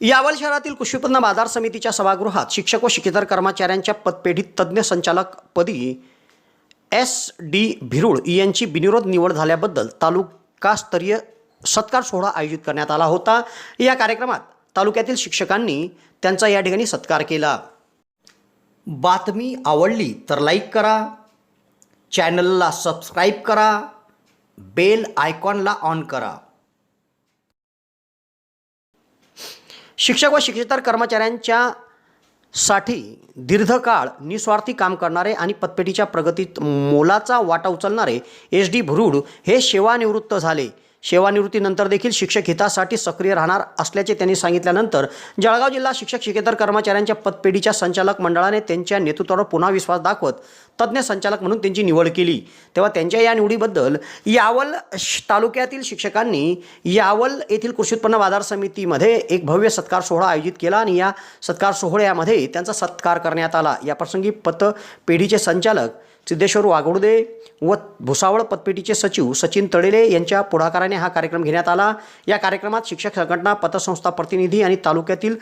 यावल शहरातील कृषीपन्न बाजार समितीच्या सभागृहात शिक्षक व शिक्षेतर कर्मचाऱ्यांच्या पदपेढीत तज्ज्ञ संचालक पदी एस डी भिरुळ यांची बिनविरोध निवड झाल्याबद्दल तालुकास्तरीय सत्कार सोहळा आयोजित करण्यात आला होता. या कार्यक्रमात तालुक्यातील शिक्षकांनी त्यांचा या ठिकाणी सत्कार केला. बातमी आवडली तर लाईक करा. चॅनलला सबस्क्राईब करा. बेल आयकॉनला ऑन करा. शिक्षक व शिक्षेतर कर्मचाऱ्यांच्या साठी दीर्घकाळ निस्वार्थी काम करणारे आणि पतपेटीच्या प्रगतीत मोलाचा वाटा उचलणारे एस डी भुरुड हे सेवानिवृत्त झाले. सेवानिवृत्तीनंतर देखील शिक्षक हितासाठी सक्रिय राहणार असल्याचे त्यांनी सांगितल्यानंतर जळगाव जिल्हा शिक्षक शिकेतर कर्मचाऱ्यांच्या पतपेढीच्या संचालक मंडळाने त्यांच्या नेतृत्वावर पुन्हा विश्वास दाखवत तज्ज्ञ संचालक म्हणून त्यांची निवड केली. तेव्हा त्यांच्या या निवडीबद्दल यावल तालुक्यातील शिक्षकांनी यावल येथील कृषी उत्पन्न बाजार समितीमध्ये एक भव्य सत्कार सोहळा आयोजित केला आणि या सत्कार सोहळ्यामध्ये त्यांचा सत्कार करण्यात आला. याप्रसंगी पतपेढीचे संचालक सिद्धेश्वर वाघोडदे व भुसावळ पतपेटीचे सचिव सचिन तळेले यांच्या पुढाकाराने हा कार्यक्रम घेण्यात आला. या कार्यक्रमात शिक्षक संघटना पतसंस्था प्रतिनिधी आणि तालुक्यातील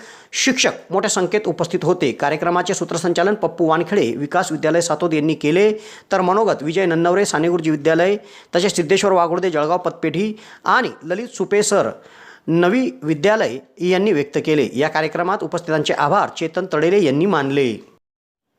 शिक्षक मोठ्या संख्येत उपस्थित होते. कार्यक्रमाचे सूत्रसंचालन पप्पू वानखेडे विकास विद्यालय सातोद यांनी केले. तर मनोगत विजय नन्नवरे सानेगुरुजी विद्यालय तसेच सिद्धेश्वर वाघोडदे जळगाव पतपेढी आणि ललित सुपे सर नवी विद्यालय यांनी व्यक्त केले. या कार्यक्रमात उपस्थितांचे आभार चेतन तळेले यांनी मानले.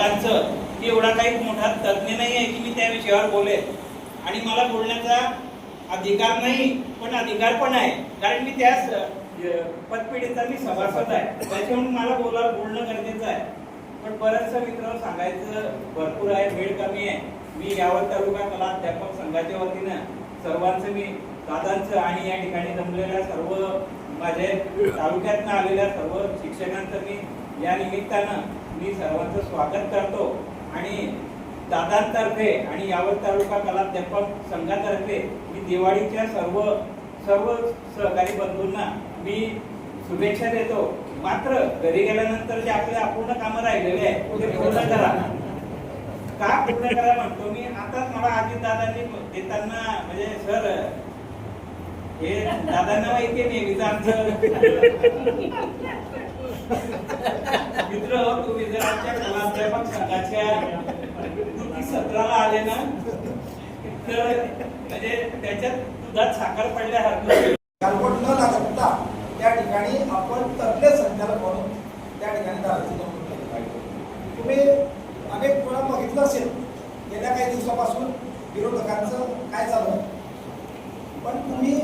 त्यांचं मी एवढा काही मोठा तज्ञ नाही आहे की मी त्या विषयावर बोले आणि मला बोलण्याचा अधिकार नाही पण अधिकार पण आहे. कारण मी त्याच पतपिढीचा मी सभासद आहे. त्याच्यामुळे मला बोला बोलणं गरजेचं आहे. पण बरंचसं मित्र सांगायचं भरपूर आहे वेळ कमी आहे. मी यावर तालुका कला अध्यापक संघाच्या वतीनं सर्वांचं मी दादांचं आणि या ठिकाणी जमलेल्या सर्व माझ्या तालुक्यातनं आलेल्या सर्व शिक्षकांचं मी या निमित्तानं मी सर्वांचं स्वागत करतो. आणि दादांतर्फे आणि यावत तालुका कलाध्यापक संघातर्फे मी दिवाळीच्या सर्व सर्व सहकारी बंधूंना मी शुभेच्छा देतो. मात्र घरी गेल्यानंतर जे आपले अपूर्ण कामं राहिलेले आहे ते पूर्ण करा. का पूर्ण करा म्हणतो मी? आताच मला अजित दादांनी देताना म्हणजे सर हे दादांना माहिती आहे नेहमीच आमचं मित्र तुम्ही जर आमच्या कलाध्यापक कृती सत्राला आले ना तर म्हणजे त्याच्यात दुधात साखर पडल्या हरकत न लागता त्या ठिकाणी आपण तज्ञ संचालक म्हणून त्या ठिकाणी दादाची नोंद केली पाहिजे. तुम्ही अनेक वेळा बघितलं असेल गेल्या काही दिवसापासून विरोधकांचं काय चालू आहे? पण तुम्ही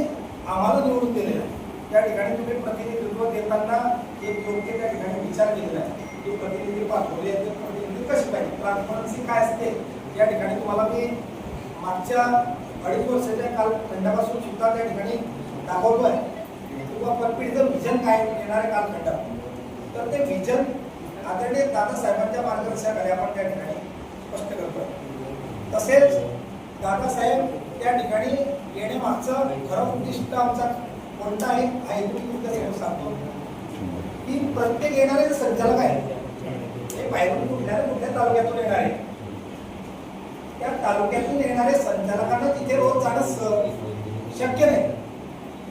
आम्हाला निवडून दिलेलं त्या ठिकाणी तुम्ही प्रतिनिधित्व देताना एक योग्य त्या ठिकाणी विचार केलेला आहे. ते प्रतिनिधी पाठवले ते प्रतिनिधी कशी पाहिजे? ट्रान्सपरन्सी काय असते? या ठिकाणी तुम्हाला मी मागच्या अडीच वर्षाच्या कालखंडापासून सुद्धा त्या ठिकाणी दाखवतोय किंवा पतपिढीचं विजन काय येणाऱ्या कालखंडात. तर ते विजन आदरणीय दादासाहेबांच्या मार्गदर्शनाखाली आपण त्या ठिकाणी स्पष्ट करतो तसेच दादासाहेब त्या ठिकाणी येण्यामागचं खरं उद्दिष्ट आमचा कोणता आहे हा हेतू सांगतो. की प्रत्येक येणारे संचालक आहे हे बाहेरून कुठल्या कुठल्या तालुक्यातून येणार आहे त्या तालुक्यातून येणाऱ्या संचालकांना तिथे रोज जाणं शक्य नाही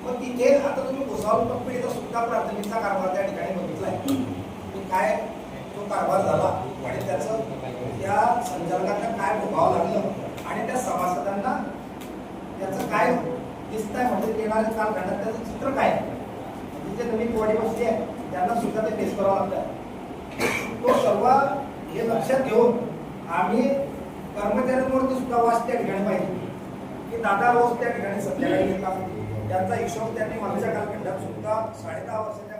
मग तिथे आता तुम्ही भुसावळ कंपनीचा सुद्धा प्राथमिकचा कारभार त्या ठिकाणी बघितलाय काय तो कारभार झाला आणि त्याचं त्या संचालकांना काय भोगावं लागलं आणि त्या सभासदांना त्याचं काय दिसतंय म्हणजे येणारे कालखंडात त्याचं चित्र काय आहे? जे नवीन बॉडी बसली आहे त्यांना सुद्धा ते फेस करावं लागतं तो सर्व हे लक्षात घेऊन आम्ही कर्मचाऱ्यांवरती सुद्धा वाच त्या ठिकाणी पाहिजे. की दादा रोज त्या ठिकाणी संध्याकाळी येतात त्यांचा हिशोब त्यांनी मागच्या कालखंडात सुद्धा साडे दहा वर्षाच्या